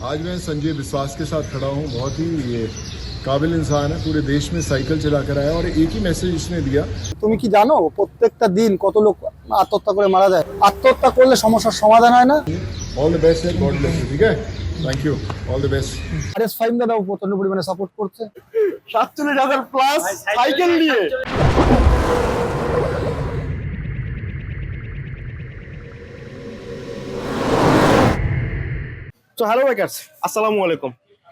आज मैं संजय विश्वास के साथ खड़ा हूँ बहुत ही ये काबिल इंसान है पूरे देश में साइकिल चला कर आया और एक ही मैसेज उसने दिया তুমি কি জানো প্রত্যেকটা দিন কত লোক আত্মহত্যা করে মারা যায় আত্মহত্যা করলে সমস্যার সমাধান হয় না ऑल द बेस्ट है गॉड ब्लेस यू ठीक है thank you all the best R S five দাদাও প্রচন্ড পরিমাণে সাপোর্ট করছে সাতচল্লিশ হাজার প্লাস সাইকেল নিয়ে তো হ্যালো বাইকার্স আসসালামু আলাইকুম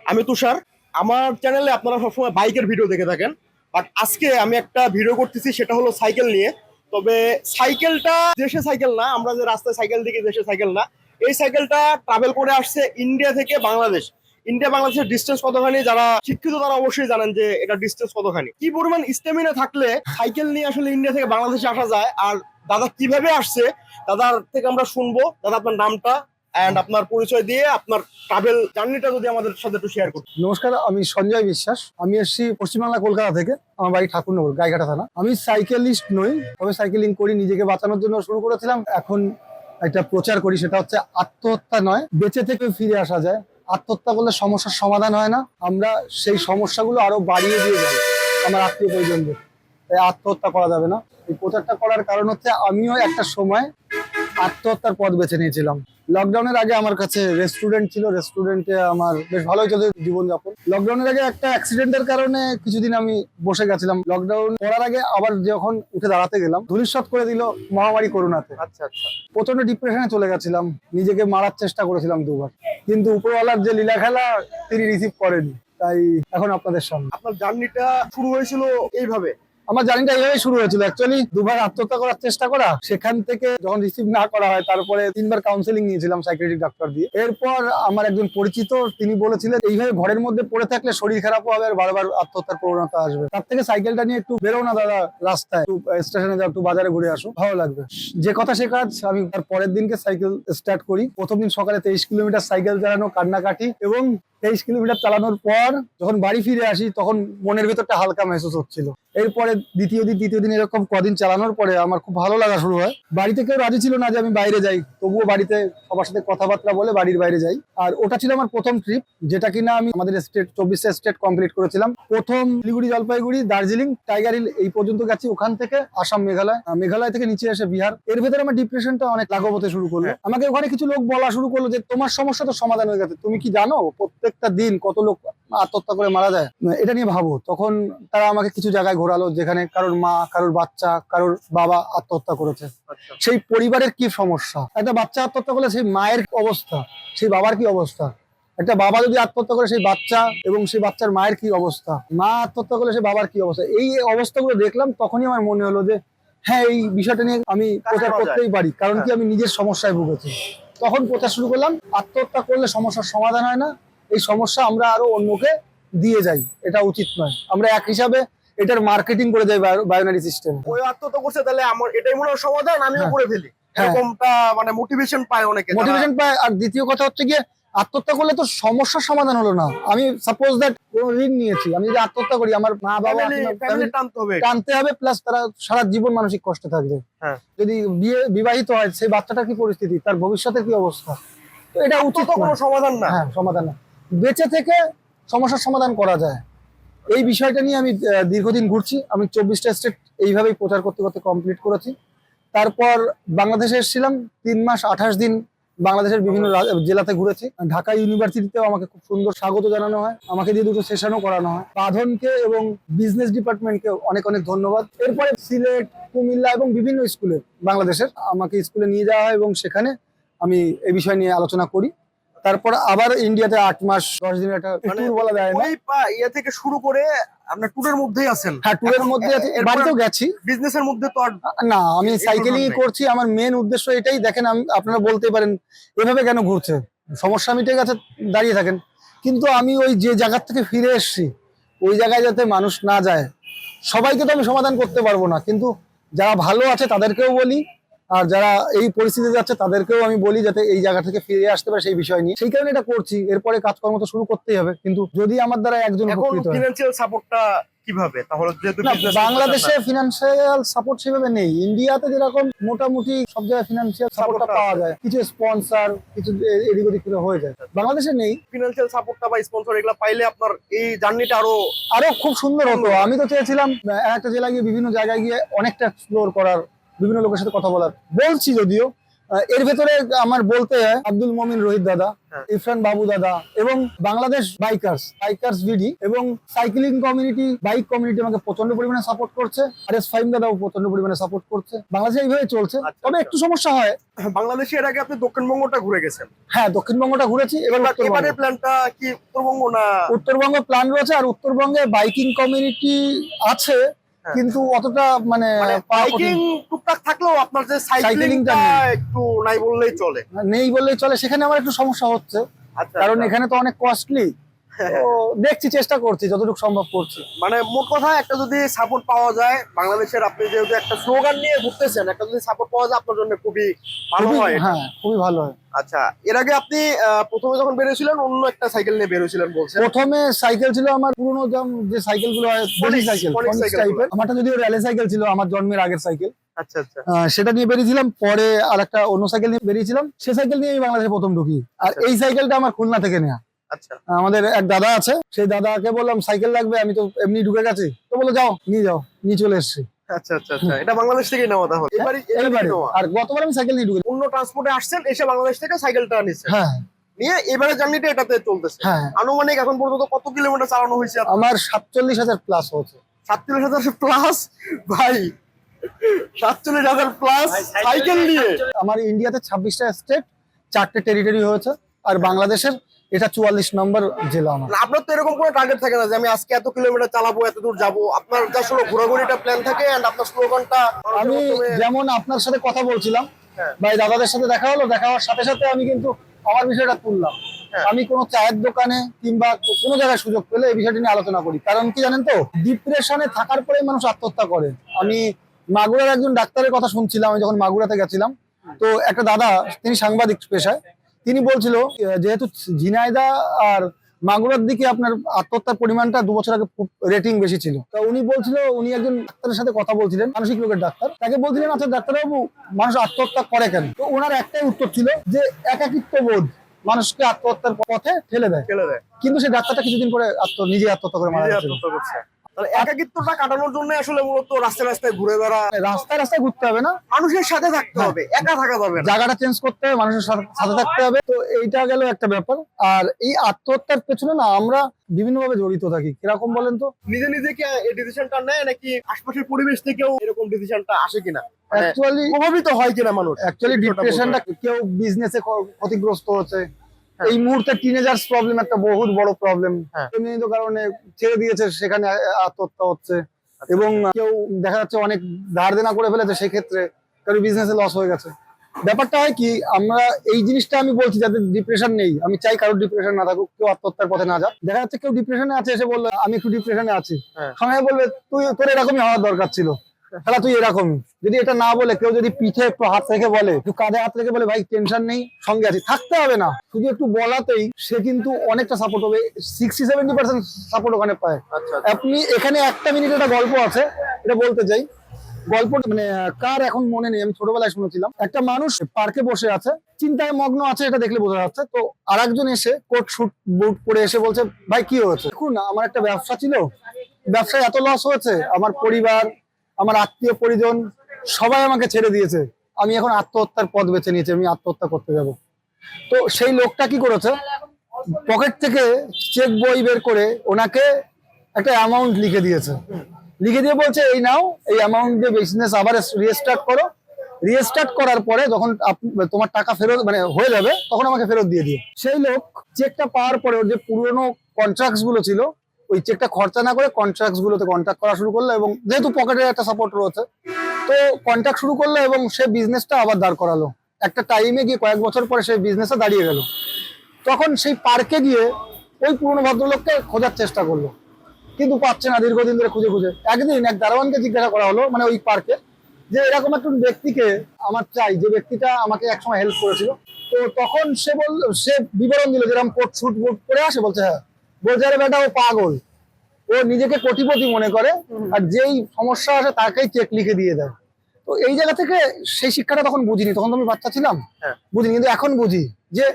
আমি তুষার। আমার চ্যানেলে আপনারা সবসময় বাইকের ভিডিও দেখে থাকেন। বাট আজকে আমি একটা ভিডিও করতেছি, সেটা হলো সাইকেল নিয়ে। তবে সাইকেলটা দেশে সাইকেল না, আমরা যে রাস্তায় সাইকেল দেখি, দেশে সাইকেল না। এই সাইকেলটা ট্রাভেল করে আসছে ইন্ডিয়া থেকে বাংলাদেশ ইন্ডিয়া বাংলাদেশের ডিস্টেন্স কতখানি? যারা শিক্ষিত, তারা অবশ্যই জানেন যে এটা ডিস্টেন্স কতখানি। কি পরিমাণ স্টেমিনা থাকলে সাইকেল নিয়ে আসলে ইন্ডিয়া থেকে বাংলাদেশে আসা যায়? আর দাদা কীভাবে আসছে? দাদার থেকে আমরা শুনব। দাদা, আপনার নামটা? এন্ড আপনার পরিচয় দিয়ে আপনার ট্রাভেল জার্নিটা যদি আমাদের সাথে একটু শেয়ার করতে। নমস্কার, আমি সঞ্জয় বিশ্বাস। আমি এসেছি পশ্চিমবাংলা, কলকাতা থেকে। আমার বাড়ি ঠাকুরনগর, গাইঘাটা থানা। আমি সাইকেলিস্ট নই, তবে সাইকেলিং করি, নিজেকে বাঁচানোর জন্য শুরু করেছিলাম। এখন একটা প্রচার করি, সেটা হচ্ছে আত্মহত্যা নয়, বেঁচে থেকে ফিরে আসা যায়। আত্মহত্যা করলে সমস্যার সমাধান হয় না। আমরা সেই সমস্যাগুলো আরও বাড়িয়ে দিয়ে যাই, আমার আত্মীয় পরিজনদের। তাই আত্মহত্যা করা যাবে না। এই প্রচারটা করার কারণ হচ্ছে, আমিও একটা সময় আত্মহত্যার পথ বেছে নিয়েছিলাম। লকডাউনের আগে আমার কাছে রেস্টুরেন্ট ছিল রেস্টুরেন্টে আমার বেশ ভালোই চলে জীবনযাপন। লকডাউনের আগে একটা অ্যাক্সিডেন্টের কারণে কিছুদিন আমি বসে গেছিলাম। লকডাউন করার আগে আবার যখন উঠে দাঁড়াতে গেলাম ধূলিসাৎ করে দিল মহামারী করোনাতে। আচ্ছা আচ্ছা। প্রচণ্ড ডিপ্রেশনে চলে গেছিলাম। নিজেকে মারার চেষ্টা করেছিলাম দুবার। কিন্তু উপরওয়ালার যে লীলা খেলা তিনি রিসিভ করেনি তাই এখন আপনাদের সামনে। আপনার জার্নিটা শুরু হয়েছিল এইভাবে? আমার জার্নিটা এইভাবে শুরু হয়েছিল। অ্যাকচুয়ালি দুবার আত্মহত্যা করার চেষ্টা করা, সেখান থেকে যখন রিসিভ না করা হয়, তারপরে তিনবার কাউন্সেলিং নিয়েছিলাম সাইকেট্রিক ডাক্তার দিয়ে। এরপর আমার একজন পরিচিত, তিনি বলেছিলেন, এইভাবে ঘরের মধ্যে পড়ে থাকলে শরীর খারাপ হবে আর বারবার আত্মহত্যার প্রবণতা আসবে। তার থেকে সাইকেলটা নিয়ে একটু বেরো না দাদা রাস্তায়। একটু স্টেশনে যাও, একটু বাজারে ঘুরে আসো, ভালো লাগবে। যে কথা সে কাজ, আমি তার পরের দিনকে সাইকেল স্টার্ট করি। প্রথম দিন সকালে তেইশ কিলোমিটার সাইকেল চালানো, কান্নাকাটি এবং তেইশ কিলোমিটার চালানোর পর যখন বাড়ি ফিরে আসি তখন মনের ভেতরটা হালকা মেহসুস হচ্ছিল। এরপরে দ্বিতীয় দিন তৃতীয় দিন এরকম কদিন চালানোর পরে আমার খুব ভালো লাগা শুরু হয়। বাড়িতে কেউ রাজি ছিল না যে আমি বাইরে যাই তবুও বাড়িতে সবার সাথে কথাবার্তা বলে বাড়ির বাইরে যাই। আর ওটা ছিল আমার প্রথম ট্রিপ যেটা কিনা আমি আমাদের স্টেট চব্বিশটা স্টেট কমপ্লিট করেছিলাম। প্রথম শিলিগুড়ি জলপাইগুড়ি দার্জিলিং টাইগার হিল এই পর্যন্ত গেছি। ওখান থেকে আসাম মেঘালয়। মেঘালয় থেকে নিচে এসে বিহার। এর ভেতরে আমার ডিপ্রেশনটা অনেক লাঘব হতে শুরু করল। আমাকে ওখানে কিছু লোক বলা শুরু করল যে তোমার সমস্যা তো সমাধান হয়ে গেছে। তুমি কি জানো? প্রত্যেকটা দিন কত লোক আত্মহত্যা করে মারা যায় এটা নিয়ে ভাবো। তখন তারা আমাকে কিছু জায়গায় ঘোরালো যেখানে কারোর মা কারোর বাচ্চা কারোর বাবা আত্মহত্যা করেছে। আচ্ছা। সেই পরিবারের কি সমস্যা? একটা বাচ্চা আত্মহত্যা করলে সেই মায়ের অবস্থা? সেই বাবার কি অবস্থা? একটা বাবা যদি আত্মহত্যা করে সেই বাচ্চা এবং সেই বাচ্চার মায়ের কি অবস্থা? মা আত্মহত্যা করলে সেই বাবার কি অবস্থা? এই অবস্থাগুলো দেখলাম তখনই আমার মনে হলো যে হ্যাঁ এই বিষয়টা নিয়ে আমি প্রচার করতেই পারি কারণ কি আমি নিজের সমস্যায় ভুগেছি। তখন প্রচার শুরু করলাম আত্মহত্যা করলে সমস্যার সমাধান হয় না এই সমস্যা আমরা আরও অন্যকে দিয়ে যাই এটা উচিত নয়। আমরা এক হিসাবে এটার মার্কেটিং করে যাই বায়োনারি সিস্টেম ওই আত্মহত্যা করছে তাহলে আমার এটাই মনে হয় সমাধান আমিও হ্যাঁ। করে ফেলি। হ্যাঁ। এরকমটা মানে মোটিভেশন পায় অনেকে মোটিভেশন পায় আর দ্বিতীয় কথা হচ্ছে গিয়ে আত্মহত্যা করলে তো সমস্যার সমাধান হলো না। আমি সাপোজ দ্যাট কোন ঋণ নিয়েছি আমি যদি আত্মহত্যা করি আমার মা বাবা টানতে হবে। প্লাস তারা সারা জীবন মানসিক কষ্টে থাকবে। হ্যাঁ। যদি বিয়ে বিবাহিত হয় সেই বাচ্চাটার কি পরিস্থিতি? তার ভবিষ্যতের কি অবস্থা? তো এটা উচিত কোনো সমাধান না। হ্যাঁ সমাধান না। বেঁচে থেকে সমস্যার সমাধান করা যায়। এই বিষয়টা নিয়ে আমি দীর্ঘদিন ঘুরছি। আমি চব্বিশটা স্টেট এইভাবেই প্রচার করতে করতে কমপ্লিট করেছি। তারপর বাংলাদেশে এসেছিলাম। তিন মাস আঠাশ দিন বাংলাদেশের বিভিন্ন জেলাতে ঘুরেছি। ঢাকা ইউনিভার্সিটিতেও আমাকে খুব সুন্দর স্বাগত জানানো হয়। আমাকে দিয়ে দুটো সেশনও করানো হয়। বাঁধনকে এবং বিজনেস ডিপার্টমেন্টকে অনেক অনেক ধন্যবাদ। এরপরে সিলেট, কুমিল্লা এবং বিভিন্ন স্কুলে বাংলাদেশের আমাকে স্কুলে নিয়ে যাওয়া হয় এবং সেখানে আমি এই বিষয় নিয়ে আলোচনা করি। তারপর আবার ইন্ডিয়াতে আট মাস দশ দিনের একটা মানে ট্যুর বলা যায় না। ইয়ে থেকে শুরু করে আপনার ট্যুরের মধ্যেই আছেন। হ্যাঁ ট্যুরের মধ্যে বাড়িতেও গেছি। বিজনেসের মধ্যে তো না আমি সাইকেলিং করছি আমার মেন উদ্দেশ্য এটাই। দেখেন আমি আপনারা বলতে পারেন এভাবে কেন ঘুরছে সমস্যা মিটে গেছে দাঁড়িয়ে থাকেন। কিন্তু আমি ওই যে জায়গার থেকে ফিরে এসেছি ওই জায়গায় যাতে মানুষ না যায় সবাইকে তো আমি সমাধান করতে পারব না। কিন্তু যারা ভালো আছে তাদেরকেও বলি আর যারা এই পরিস্থিতিতে যাচ্ছে তাদেরকেও আমি বলি যাতে এই জায়গা থেকে ফিরে আসতে পারে সেই বিষয় নিয়ে। সেই কারণে এটা করছি। এরপরে কাজকর্ম তো শুরু করতেই হবে। কিন্তু যদি আমার দ্বারা একজন উপকৃত ফিনান্সিয়াল সাপোর্টটা কীভাবে? তাহলে যেহেতু বাংলাদেশে ফিনান্সিয়াল সাপোর্ট সেভাবে নেই। ইন্ডিয়াতে যেরকম মোটামুটি সব জায়গায় ফিনান্সিয়াল সাপোর্টটা পাওয়া যায়। কিছু স্পন্সর কিছু এদিক ওদিক করে হয়ে যায়। বাংলাদেশে নেই। ফিনান্সিয়াল সাপোর্টটা বা স্পন্সর এগুলো পাইলে আপনার এই জার্নিটা আরও আরও খুব সুন্দর হতো। আমি তো চেয়েছিলাম একটা জেলায় গিয়ে বিভিন্ন জায়গায় গিয়ে অনেকটা এক্সপ্লোর করার বিভিন্ন লোকের সাথে কথা বলার বলছি যদিও এর ভেতরে আমার বলতে হয় আব্দুল মমিন রোহিত দাদা হ্যাঁ। ইরফান বাবু দাদা এবং বাংলাদেশ বাইকার্স বাইকার্স ভিডি এবং সাইক্লিং কমিউনিটি বাইক কমিউনিটি আমাকে প্রচণ্ড পরিমাণে সাপোর্ট করছে আর এস ফাইম দাদাও প্রচণ্ড পরিমাণে সাপোর্ট করছে বাংলাদেশে এইভাবে চলছে আচ্ছা, তবে আচ্ছা। একটু সমস্যা হয় বাংলাদেশে এর আগে আপনি দক্ষিণবঙ্গটা ঘুরে গেছেন হ্যাঁ দক্ষিণবঙ্গটা ঘুরেছি এবার এবার প্ল্যানটা কি উত্তরবঙ্গ না উত্তরবঙ্গ প্ল্যান রয়েছে আর উত্তরবঙ্গে বাইকিং কমিউনিটি আছে। কিন্তু অতটা মানে বাইকিং টুকটাক থাকলেও আপনার যে সাইক্লিংটা টা একটু নাই বললেই চলে। নেই বললেই চলে সেখানে আমার একটু সমস্যা হচ্ছে। আচ্ছা কারণ আচ্ছা। এখানে তো অনেক কস্টলি দেখছি চেষ্টা করছি যতটুকু সম্ভব করছি। মানে মোট কথা একটা যদি সাপোর্ট পাওয়া যায় বাংলাদেশের আপনি যেহেতু একটা স্লোগান নিয়ে ঘুরতেছেন একটা যদি সাপোর্ট পাওয়া যায় আপনার জন্য খুবই ভালো হয় হ্যাঁ খুবই ভালো হয়। আচ্ছা এর আগে আপনি প্রথমে যখন বেরিয়েছিলেন অন্য একটা সাইকেল নিয়ে বেরিয়েছিলেন বলছেন। প্রথমে সাইকেল ছিল আমার পুরোনো যে সাইকেলগুলো হয় সাইকেল আমারটা যদিও র্যালি সাইকেল ছিল আমার জন্মের আগের সাইকেল আচ্ছা আচ্ছা। সেটা নিয়ে বেরিয়েছিলাম পরে আর একটা অন্য সাইকেল নিয়ে বেরিয়েছিলাম। সে সাইকেল নিয়ে আমি বাংলাদেশে প্রথম ঢুকি। আর আচ্ছা। এই সাইকেলটা আমার খুলনা থেকে নেওয়া আমাদের এক দাদা আছে সেই দাদাকে বললাম সাইকেল লাগবে আমি তো এমনি ঢুকে গেছি। তো বলে যাও নিয়ে যাও। নিয়ে চলে এসছি। আচ্ছা আচ্ছা আচ্ছা। এটা বাংলাদেশ নেওয়া তাহলে? এবারে এবারে আর গতবার আমি সাইকেল নিয়ে ঢুকে অন্য ট্রান্সপোর্টে আসছেন এসে বাংলাদেশ থেকে সাইকেলটা নিচ্ছেন। হ্যাঁ। নিয়ে এবারে জার্নিটা এটাতে চলতেছে। হ্যাঁ। আনুমানিক এখন পর্যন্ত কত কিলোমিটার চালানো হয়েছে? আমার সাতচল্লিশ হাজার প্লাস হচ্ছে সাতচল্লিশ হাজার প্লাস ভাই সাতচল্লিশ হাজার প্লাস সাইকেল নিয়ে আমার ইন্ডিয়াতে ছাব্বিশটা স্টেট চারটে টেরিটরি হয়েছে। আর বাংলাদেশের এটা চুয়াল্লিশ নম্বর জেলা আমার। আপনার তো এরকম কোনো টার্গেট থাকে না যে আমি আজকে এত কিলোমিটার চালাবো এত দূর যাব। আপনার যা আসলে ঘোরাঘুরিটা প্ল্যান থাকে আপনার স্লোগানটা আমি যেমন আপনার সাথে কথা বলছিলাম হ্যাঁ। ভাই দাদাদের সাথে দেখা হলো দেখা হওয়ার সাথে সাথে আমি কিন্তু আমার বিষয়টা তুললাম। হ্যাঁ। আমি কোনো চায়ের দোকানে কিংবা কোনো জায়গায় সুযোগ পেলে এই বিষয়টি নিয়ে আলোচনা করি। কারণ কি জানেন তো? ডিপ্রেশনে থাকার পরেই মানুষ আত্মহত্যা করে। আমি মাগুরার একজন ডাক্তারের কথা শুনছিলাম আমি যখন মাগুরাতে গেছিলাম। তো একটা দাদা তিনি সাংবাদিক পেশায় তিনি বলছিল যেহেতু ঝিনাইদা আর মাগুরার দিকে আপনার আত্মহত্যার পরিমাণটা দু বছর আগে রেটিং বেশি ছিল। তা উনি বলছিল উনি একজন ডাক্তারের সাথে কথা বলছিলেন মানসিক রোগের ডাক্তার। তাকে বলছিলেন আচ্ছা ডাক্তারবাবু মানুষ আত্মহত্যা করে কেন? তো ওনার একটাই উত্তর ছিল যে একাকিত্ব বোধ মানুষকে আত্মহত্যার পথে ঠেলে দেয়। ফেলে দেয়। কিন্তু সেই ডাক্তারটা কিছুদিন পরে আত্ম নিজে আত্মহত্যা করে মারা নিজে একাকিত্বটা কাটানোর জন্য আসলে মূলত রাস্তায় রাস্তায় ঘুরে বেড়া। রাস্তায় রাস্তায় ঘুরতে হবে না? মানুষের সাথে থাকতে হ্যাঁ। হবে একা থাকা যাবে জায়গাটা চেঞ্জ করতে হবে মানুষের সাথে থাকতে হবে। তো এইটা গেল একটা ব্যাপার। আর এই আত্মহত্যার পেছনে না আমরা বিভিন্ন ভাবে জড়িত থাকি। কীরকম বলেন তো? নিজে নিজে কি এই ডিসিশনটা নেয় নাকি আশপাশের পরিবেশ থেকেও এরকম ডিসিশনটা আসে কিনা? মানে অ্যাকচুয়ালি প্রভাবিত হয় কিনা মানুষ? অ্যাকচুয়ালি ডিপ্রেশনটা কেউ বিজনেসে ক্ষতিগ্রস্ত হচ্ছে। এই মুহূর্তে টিনেজার্স প্রবলেম একটা বহুত বড় প্রবলেম হ্যাঁ। কারণে ছেড়ে দিয়েছে সেখানে আত্মহত্যা হচ্ছে আচ্ছা, এবং কেউ দেখা যাচ্ছে অনেক ধার দেনা করে ফেলেছে সেক্ষেত্রে কারও বিজনেসে লস হয়ে গেছে। ব্যাপারটা হয় কি আমরা এই জিনিসটা আমি বলছি যাদের ডিপ্রেশন নেই আমি চাই কারোর ডিপ্রেশন না থাকুক কেউ আত্মহত্যার পথে না যাক। দেখা যাচ্ছে কেউ ডিপ্রেশনে আছে এসে বলল আমি একটু ডিপ্রেশনে আছি। হ্যাঁ। সঙ্গে বলবে তুই তোর এরকমই হওয়ার দরকার ছিল। তাহলে তুই এরকমই যদি এটা না বলে কেউ যদি পিঠে একটু হাত রেখে বলে একটু কাঁধে হাত রেখে বলে ভাই টেনশন নেই সঙ্গে আছি। থাকতে হবে না। শুধু একটু বলাতেই সে কিন্তু অনেকটা সাপোর্ট হবে। সিক্সটি সেভেন্টি পার্সেন্ট সাপোর্ট ওখানে পায়। আচ্ছা আপনি এখানে একটা মিনিট একটা গল্প আছে এটা বলতে চাই। গল্পটা মানে কার এখন মনে নেই আমি ছোটবেলায় শুনেছিলাম। একটা মানুষ পার্কে বসে আছে চিন্তায় মগ্ন আছে এটা দেখলে বোঝা যাচ্ছে। তো আরেকজন এসে কোট শুট বুট পরে এসে বলছে ভাই কি হয়েছে? দেখুন আমার একটা ব্যবসা ছিল। ব্যবসায় এত লস হয়েছে আমার পরিবার আমার আত্মীয় পরিজন সবাই আমাকে ছেড়ে দিয়েছে। আমি এখন আত্মহত্যার পথ বেছে নিয়েছি, আমি আত্মহত্যা করতে যাব। তো সেই লোকটা কি করেছে? পকেট থেকে চেক বই বের করে ওনাকে একটা অ্যামাউন্ট লিখে দিয়েছে। লিখে দিয়ে বলছে, এই নাও, এই অ্যামাউন্ট দিয়ে বিজনেস আবার রিস্টার্ট করো। রিস্টার্ট করার পরে যখন তোমার টাকা ফেরত মানে হয়ে যাবে, তখন আমাকে ফেরত দিয়ে দিও। সেই লোক চেকটা পাওয়ার পরে ওর যে পুরনো কন্ট্রাক্টসগুলো ছিল ওই চেকটা খরচা না করে কন্ট্রাক্ট গুলোতে কন্ট্যাক্ট করা শুরু করল এবং যেহেতু পকেটের একটা সাপোর্ট রয়েছে, তো কন্ট্যাক্ট শুরু করল এবং সে বিজনেসটা আবার দাঁড় করালো। একটা টাইমে গিয়ে কয়েক বছর পরে সেই বিজনেসটা দাঁড়িয়ে গেল। তখন সেই পার্কে গিয়ে ওই পুরনো ভদ্রলোককে খোঁজার চেষ্টা করল। কিন্তু পাচ্ছে না দীর্ঘদিন ধরে খুঁজে খুঁজে। একদিন এক দারোয়ানকে জিজ্ঞাসা করা হলো মানে ওই পার্কে যে এরকম একজন ব্যক্তিকে আমার চাই, যে ব্যক্তিটা আমাকে একসময় হেল্প করেছিল। তো তখন সে বল সে বিবরণ দিল যেরকম কোট শুট বুট করে আসে, বলছে হ্যাঁ বলছে আরে বেটা ও পাগল। ও নিজেকে কোটিপতি মনে করে আর যেই সমস্যা আসে তাকেই চেক লিখে দিয়ে দেয়। তো এই জায়গা থেকে সেই শিক্ষাটা তখন বুঝিনি। তখন তো আমি বাচ্চা ছিলাম। হ্যাঁ। বুঝিনি কিন্তু এখন বুঝি যে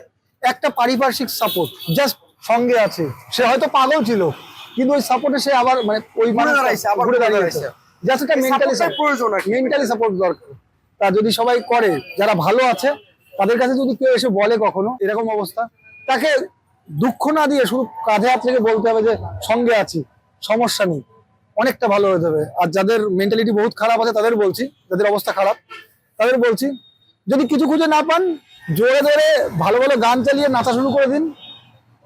একটা পারিপার্শ্বিক সাপোর্ট জাস্ট সঙ্গে আছে। সে হয়তো পাগল ছিল কিন্তু ওই সাপোর্টে সে আবার মানে ওই জাস্ট একটা মেন্টালি প্রয়োজন মেন্টালি সাপোর্ট দরকার। তা যদি সবাই করে যারা ভালো আছে তাদের কাছে যদি কেউ এসে বলে কখনো এরকম অবস্থা তাকে দুঃখ না দিয়ে শুধু কাঁধে হাত থেকে বলতে হবে যে সঙ্গে আছি সমস্যা নেই। অনেকটা ভালো হয়ে যাবে। আর যাদের মেন্টালিটি বহুত খারাপ আছে তাদের বলছি যাদের অবস্থা খারাপ তাদের বলছি যদি কিছু খুঁজে না পান জোরে জোরে ভালো ভালো গান চালিয়ে নাচা শুরু করে দিন।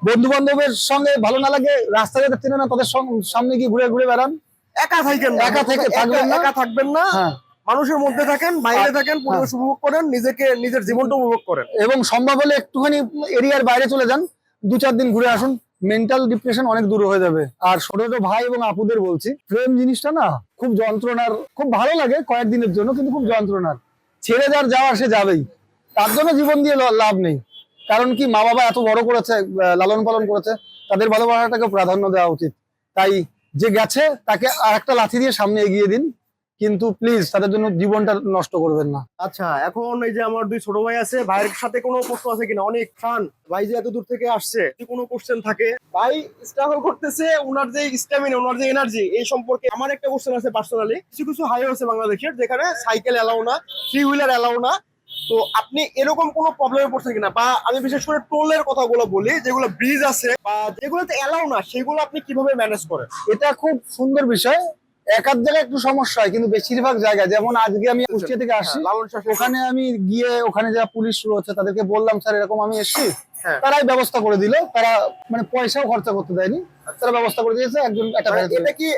বন্ধু বান্ধবের সঙ্গে ভালো না লাগে রাস্তা যাতে চেনে না তাদের সামনে গিয়ে ঘুরে ঘুরে বেড়ান। একা থাকেন একা থেকে থাকবেন না। একা থাকবেন না। হ্যাঁ। মানুষের মধ্যে থাকেন বাইরে থাকেন পরিবেশ উপভোগ করেন নিজেকে নিজের জীবনটা উপভোগ করেন। এবং সম্ভব হলে একটুখানি এরিয়ার বাইরে চলে যান। দু চার দিন ঘুরে আসুন মেন্টাল ডিপ্রেশন অনেক দূর হয়ে যাবে। আর ছোট ছোট ভাই এবং আপুদের বলছি, প্রেম জিনিসটা না খুব যন্ত্রণার, খুব ভালো লাগে কয়েকদিনের জন্য, কিন্তু খুব যন্ত্রণার। ছেড়ে যার যাওয়ার সে যাবেই। তার জন্য জীবন দিয়ে লাভ নেই। কারণ কি, মা বাবা এত বড় করেছে লালন পালন করেছে, তাদের ভালোবাসাটাকে প্রাধান্য দেওয়া উচিত। তাই যে গেছে, তাকে আর একটা লাথি দিয়ে সামনে এগিয়ে দিন। কিন্তু প্লিজ তাদের জন্য জীবনটা নষ্ট করবেন না। আচ্ছা এখন এই যে আমার দুই ছোট ভাই আছে ভাইয়ের সাথে কোনো প্রশ্ন আছে কিনা? অনেক ফান ভাই যে এত দূর থেকে আসছে যদি কোনো কোশ্চেন থাকে? ভাই স্ট্রাগল করতেছে ওনার যে স্ট্যামিনা ওনার যে এনার্জি এই সম্পর্কে আমার একটা কোশ্চেন আছে পার্সোনালি কিছু কিছু হাইওয়ে আছে বাংলাদেশের যেখানে সাইকেল এলাও না থ্রি হুইলার এলাও না। তো আপনি এরকম কোনো প্রবলেমে পড়ছেন কিনা? বা আমি বিশেষ করে টোলের কথাগুলো বলি যেগুলো ব্রিজ আছে বা যেগুলোতে এলাও না সেগুলো আপনি কীভাবে ম্যানেজ করেন? এটা খুব সুন্দর বিষয়। এক আধ জায়গায় একটু সমস্যা হয় কিন্তু বেশিরভাগ জায়গায় যেমন আজকে আমি কুষ্টিয়া থেকে আসছি হ্যাঁ, ওখানে আমি গিয়ে ওখানে যারা পুলিশ রয়েছে তাদেরকে বললাম স্যার এরকম আমি এসছি। হ্যাঁ। তারাই ব্যবস্থা করে দিল। তারা মানে পয়সাও খরচা করতে দেয়নি। তারা ব্যবস্থা করে দিয়েছে একজন একটা মানে এটা কি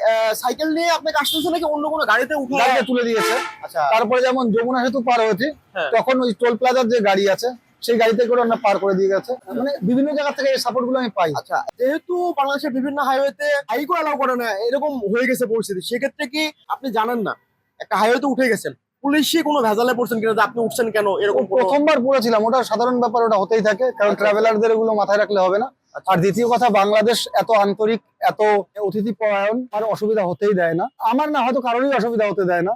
সাইকেল নিয়ে আপনাকে আসতেছে নাকি অন্য কোনো গাড়িতে উঠে গাড়িতে তুলে দিয়েছে। আচ্ছা। তারপরে যেমন যমুনা সেতু পার হয়েছে হ্যাঁ। তখন ওই টোল প্লাজার যে গাড়ি আছে সেই গাড়িতে করে আমরা পার করে দিয়ে গেছে। মানে বিভিন্ন জায়গা থেকে এই সাপোর্টগুলো আমি পাই। আচ্ছা যেহেতু বাংলাদেশের বিভিন্ন হাইওয়েতে বাইকও অ্যালাউ করে না এরকম হয়ে গেছে পরিস্থিতি। সেক্ষেত্রে কি আপনি জানেন না? একটা হাইওয়েতে উঠে গেছেন পুলিশই কোনো ভেজালে পড়ছেন কিনা যে আপনি উঠছেন কেন এরকম প্রথমবার পড়েছিলাম ওটা সাধারণ ব্যাপার ওটা হতেই থাকে কারণ আচ্ছা। ট্রাভেলারদের এগুলো মাথায় রাখলে হবে না। আচ্ছা। আর দ্বিতীয় কথা বাংলাদেশ এত আন্তরিক এত অতিথি পরায়ণ আর অসুবিধা হতেই দেয় না। আমার না হয়তো কারোরই অসুবিধা হতে দেয় না।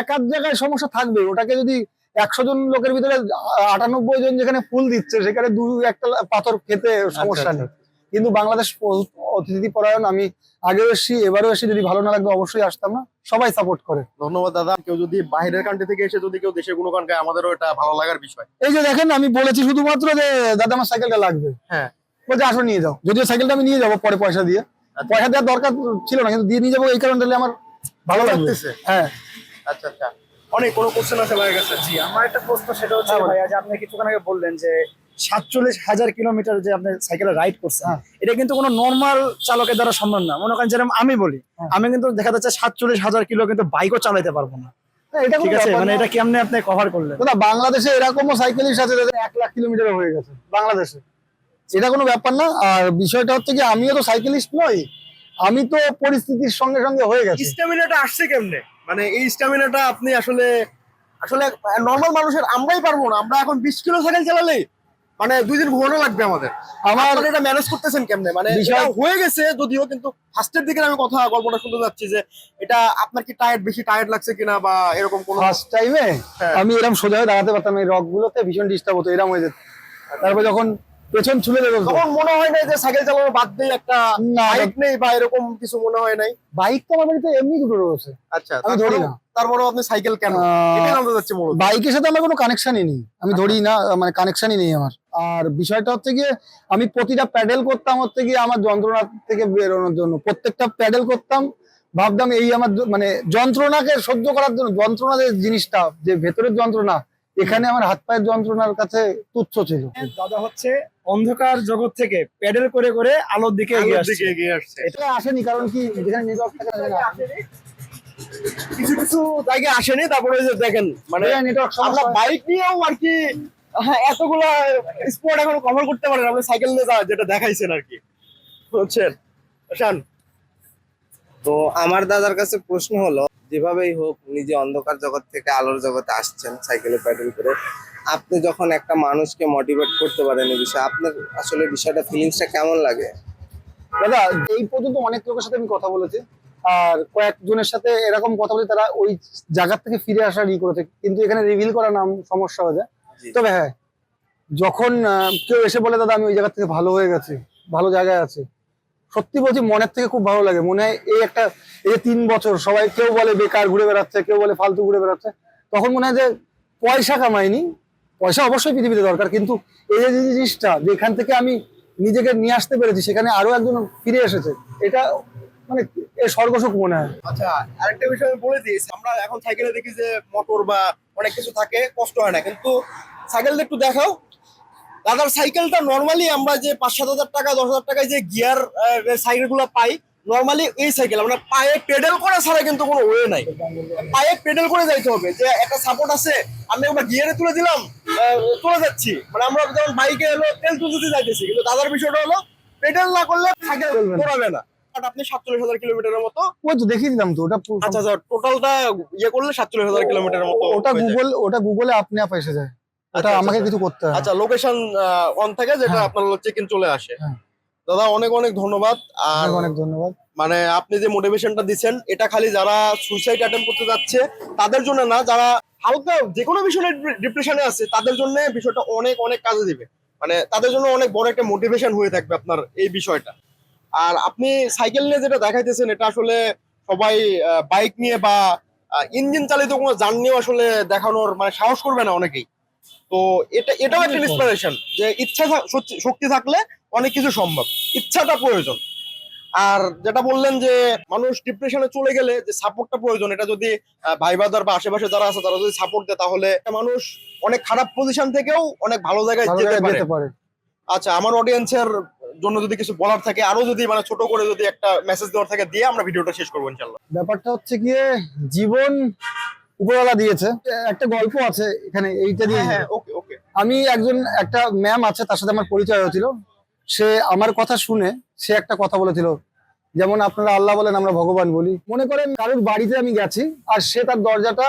এক আধ জায়গায় সমস্যা থাকবে ওটাকে যদি একশো জন লোকের ভিতরে আটানব্বই জন যেখানে ফুল দিচ্ছে সেখানে দু একটা পাথর খেতে সমস্যা আচ্ছা, নেই। কিন্তু বাংলাদেশ অতিথি পরায়ণ আমি আগেও এসেছি এবারও এসে যদি ভালো না লাগবে অবশ্যই আসতাম না। সবাই সাপোর্ট করে। ধন্যবাদ দাদা। কেউ যদি বাইরের কান্ট্রি থেকে এসে যদি কেউ দেশের কোনো গান গায় আমাদেরও এটা ভালো লাগার বিষয়। এই যে দেখেন আমি বলেছি শুধুমাত্র যে দাদা আমার সাইকেলটা লাগবে। হ্যাঁ। বলছে আসো নিয়ে যাও। যদিও সাইকেলটা আমি নিয়ে যাব পরে পয়সা দিয়ে। আচ্ছা। পয়সা দেওয়ার দরকার ছিল না কিন্তু দিয়ে নিয়ে যাব এই কারণে আমার ভালো লাগতেছে? হ্যাঁ। আচ্ছা আচ্ছা। অনেক কোনো কোশ্চেন আছে ভাইয়ের কাছে? জি আমার একটা প্রশ্ন সেটা হচ্ছে হ্যাঁ, ভাইয়া যে আপনি কিছুক্ষণ আগে বললেন যে সাতচল্লিশ হাজার কিলোমিটার যে আপনি সাইকেলে রাইড করছেন হ্যাঁ। এটা কিন্তু কোনো নর্মাল চালকের দ্বারা সম্ভব না। মনে করেন যেরকম আমি বলি হ্যাঁ। আমি কিন্তু দেখা যাচ্ছে সাতচল্লিশ হাজার কিলো কিন্তু বাইকও চালাতে পারব না। ঠিক আছে? মানে এটা কেমনে আপনি কভার করলেন? বাংলাদেশে এরকমও সাইকেলিস্ট আছে যাদের এক লাখ কিলোমিটার হয়ে গেছে বাংলাদেশে। এটা কোনো ব্যাপার না। আর বিষয়টা হচ্ছে কি আমিও তো সাইকেলিস্ট নই আমি তো পরিস্থিতির সঙ্গে সঙ্গে হয়ে গেছি। স্ট্যামিনাটা আসছে কেমনে? মানে এই স্ট্যামিনাটা আপনি আসলে আসলে নর্মাল মানুষের আমরাই পারব না। আমরা এখন বিশ কিলো সাইকেল চালালেই মানে দুই দিন ঘুমানো লাগবে আমাদের। আমার এটা ম্যানেজ করতেছেন কেমনে? মানে হয়ে গেছে যদিও কিন্তু ফার্স্টের দিকে আমি কথা গল্পটা শুনতে যাচ্ছি যে এটা আপনার কি টায়ার্ড বেশি টায়ার্ড লাগছে কিনা বা এরকম কোনো ফার্স্ট টাইমে। আমি এরকম সোজা হয়ে দাঁড়াতে পারতাম এই রক গুলোতে ভীষণ ডিস্টার্ব হতো এরকম হয়ে যেত। তারপর যখন পেছন ছুলে যেত তখন মনে হয় না যে সাইকেল চালানো বাদ দিয়ে একটা বাইক নেই বা এরকম কিছু মনে হয় নাই। বাইক তো আমার বাড়িতে এমনি দুটো রয়েছে। আচ্ছা আমি ধরি না। তারপরেও আপনি সাইকেল কেন? বাইকের সাথে আমার কোনো কানেকশনই নেই। আমি ধরি না মানে কানেকশনই নেই আমার। আর বিষয়টা হচ্ছে গিয়ে আমি প্রতিটা প্যাডেল করতাম হচ্ছে গিয়ে আমার যন্ত্রণা থেকে বেরোনোর জন্য। প্রত্যেকটা প্যাডেল করতাম ভাবতাম এই আমার মানে যন্ত্রণাকে সহ্য করার জন্য যন্ত্রণা যে জিনিসটা যে ভেতরের যন্ত্রণা এখানে আমার হাত পায়ের যন্ত্রণার কাছে তুচ্ছ ছিল। দাদা হচ্ছে অন্ধকার জগৎ থেকে প্যাডেল করে করে আলোর দিকে এগিয়ে আসছে। এগিয়ে আসছে। এটা আসেনি কারণ কি যেখানে নেটওয়ার্ক থাকে না কিছু কিছু জায়গায় আসেনি তারপরে ওই যে দেখেন মানে নেটওয়ার্ক আমরা বাইক নিয়েও আর কি হ্যাঁ, এতগুলা স্পট এখন কভার করতে পারেন আপনি সাইকেল নিয়ে যা- যেটা দেখাইছেন আর কি। বুঝছেন? শান তো আমার দাদার কাছে প্রশ্ন হলো যেভাবেই হোক নিজে অন্ধকার জগৎ থেকে আলোর জগতে আসছেন সাইকেলে প্যাডেল করে আপনি যখন একটা মানুষকে মোটিভেট করতে পারেন এই বিষয়ে আপনার আসলে বিষয়টা ফিলিংসটা কেমন লাগে? দাদা এই পর্যন্ত অনেক লোকের সাথে আমি কথা বলেছি। আর কয়েকজনের সাথে এরকম কথা বলি তারা ওই জায়গা থেকে ফিরে আসার ই করেছে। কিন্তু এখানে রিভিল করা নাম সমস্যা হয়ে যায় তবে হ্যাঁ যখন কেউ এসে বলে দাদা আমি ওই জায়গা থেকে ভালো হয়ে গেছি ভালো জায়গায় আছে। সত্যি বলছি মনের থেকে খুব ভালো লাগে। মনে হয় এই একটা এই যে তিন বছর সবাই কেউ বলে বেকার ঘুরে বেড়াচ্ছে কেউ বলে ফালতু ঘুরে বেড়াচ্ছে তখন মনে হয় যে পয়সা কামাইনি পয়সা অবশ্যই পৃথিবীতে দরকার, কিন্তু এই যে জিনিসটা যেখান থেকে আমি নিজেকে নিয়ে আসতে পেরেছি, সেখানে আরও একজন ফিরে এসেছে, এটা মানে এ স্বর্গসুখ মনে হয়। আচ্ছা আরেকটা বিষয় আমি বলে দিই, আমরা এখন সাইকেলে দেখি যে মোটর বা অনেক কিছু থাকে, কষ্ট হয় না, কিন্তু সাইকেলটা একটু দেখাও। দাদার সাইকেলটা নর্মালি আমরা যে পাঁচ সাত হাজার টাকা, দশ হাজার টাকায় যে গিয়ার সাইকেলগুলো পাই নর্মালি এই সাইকেল আমরা পায়ে পেডেল করা ছাড়া কিন্তু কোনো ওয়ে নাই পায়ে পেডেল করে যাইতে হবে যে একটা সাপোর্ট আছে আমি একবার গিয়ারে তুলে দিলাম চলে যাচ্ছি মানে আমরা যেমন বাইকে এলো তেল তুলতে যাইতেছি কিন্তু দাদার বিষয়টা হলো পেডেল না করলে সাইকেল চলবে না। আপনি সাতচল্লিশ হাজার কিলোমিটারের মতো ওই তো দেখিয়ে দিলাম তো ওটা আচ্ছা আচ্ছা টোটালটা ইয়ে করলে সাতচল্লিশ হাজার কিলোমিটারের মতো ওটা গুগল ওটা গুগলে আপনি আপ এসে যায় ওটা আচ্ছা, আমাকে আচ্ছা। কিছু করতে হয় আচ্ছা লোকেশন অন থাকে যেটা হ্যাঁ। আপনার চেক ইন চলে আসে হ্যাঁ। দাদা অনেক অনেক ধন্যবাদ। আর অনেক ধন্যবাদ। মানে আপনি যে মোটিভেশনটা দিচ্ছেন এটা খালি যারা সুইসাইড অ্যাটেম্প করতে যাচ্ছে তাদের জন্য না যারা হালকা যে কোনো বিষয়ে ডিপ্রেশনে আছে তাদের জন্য বিষয়টা অনেক অনেক কাজে দিবে। মানে তাদের জন্য অনেক বড় একটা মোটিভেশন হয়ে থাকবে আপনার এই বিষয়টা। আর আপনি সাইকেল নিয়ে যেটা দেখাইতেছেন এটা আসলে সবাই বাইক নিয়ে বা ইঞ্জিন চালিত কোনো যান নিয়েও আসলে দেখানোর মানে সাহস করবে না অনেকেই। তো এটা এটাও একটা ইন্সপিরেশন যে ইচ্ছা শক্তি থাকলে অনেক কিছু সম্ভব। ইচ্ছাটা প্রয়োজন। আর যেটা বললেন যে মানুষ ডিপ্রেশনে চলে গেলে যে সাপোর্টটা প্রয়োজন এটা যদি ভাই বাদার বা আশেপাশে যারা আছে তারা যদি সাপোর্ট দেয় তাহলে মানুষ অনেক খারাপ পজিশন থেকেও অনেক ভালো জায়গায় যেতে পারে। যেতে পারে। আচ্ছা আমার অডিয়েন্সের জন্য যদি কিছু বলার থাকে আরও যদি মানে ছোট করে যদি একটা মেসেজ দেওয়ার থাকে দিয়ে আমরা ভিডিওটা শেষ করব ইনশাল্লাহ ব্যাপারটা হচ্ছে গিয়ে জীবন উপরওয়ালা দিয়েছে। একটা গল্প আছে এখানে এইটা দিয়ে। হ্যাঁ ওকে আমি একজন একটা ম্যাম আছে তার সাথে আমার পরিচয় হয়েছিল। সে আমার কথা শুনে সে একটা কথা বলেছিল। যেমন আপনারা আল্লাহ বলেন আমরা ভগবান বলি। মনে করেন কারোর বাড়িতে আমি গেছি আর সে তার দরজাটা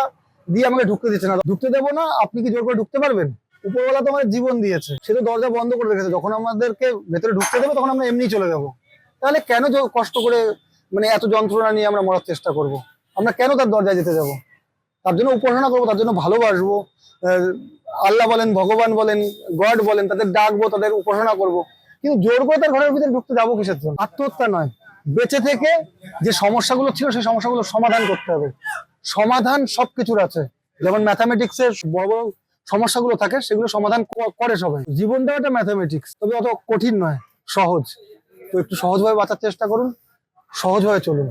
দিয়ে আমাকে ঢুকতে দিচ্ছে না। ঢুকতে দেবো না আপনি কি জোর করে ঢুকতে পারবেন? উপরওয়ালা তো আমাদের জীবন দিয়েছে। সে তো দরজা বন্ধ করে রেখেছে। যখন আমাদেরকে ভেতরে ঢুকতে দেবে তখন আমরা এমনি চলে যাব। তাহলে কেন কষ্ট করে মানে এত যন্ত্রণা নিয়ে আমরা মরার চেষ্টা করব। আমরা কেন তার দরজায় যেতে যাব? তার জন্য উপাসনা করব, তার জন্য ভালোবাসবো। আল্লাহ বলেন, ভগবান বলেন, গড বলেন, তাদের ডাকবো, তাদের উপাসনা করব। কিন্তু জোর করে তার ঘরের ভিতরে ঢুকতে যাব কিসের জন্য? আত্মহত্যা নয়। বেঁচে থেকে যে সমস্যাগুলো ছিল, সেই সমস্যাগুলো সমাধান করতে হবে। সমাধান সবকিছুর আছে। যেমন ম্যাথামেটিক্সের বড় বড় সমস্যাগুলো থাকে, সেগুলো সমাধান করে সবাই। জীবনটাও একটা ম্যাথামেটিক্স তবে অত কঠিন নয়, সহজ। তো একটু সহজভাবে বাঁচার চেষ্টা করুন। সহজভাবে চলুন।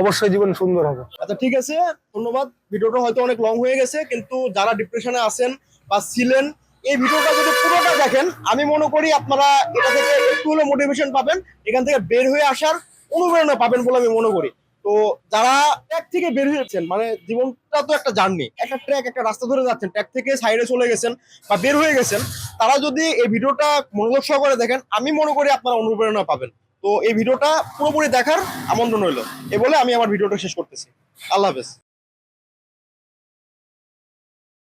অবশ্যই জীবন সুন্দর হবে। আচ্ছা ঠিক আছে, ধন্যবাদ। ভিডিওটা হয়তো অনেক লং হয়ে গেছে, কিন্তু যারা ডিপ্রেশনে আছেন বা ছিলেন, এই ভিডিওটা যদি পুরোটা দেখেন, আমি মনে করি আপনারা এটা থেকে একটু হলেও মোটিভেশন পাবেন, এখান থেকে বের হয়ে আসার অনুপ্রেরণা পাবেন বলে আমি মনে করি। তো যারা ট্র্যাক থেকে বের হয়েছেন মানে জীবনটা তো একটা জার্নি একটা ট্র্যাক একটা রাস্তা ধরে যাচ্ছেন ট্র্যাক থেকে সাইডে চলে গেছেন বা বের হয়ে গেছেন, তারা যদি এই ভিডিওটা মনোযোগ সহকারে দেখেন, আমি মনে করি আপনারা অনুপ্রেরণা পাবেন। তো এই ভিডিওটা পুরোপুরি দেখার আমন্ত্রণ রইল। এ বলে আমি আমার ভিডিওটা শেষ করতেছি। আল্লাহ হাফেজ।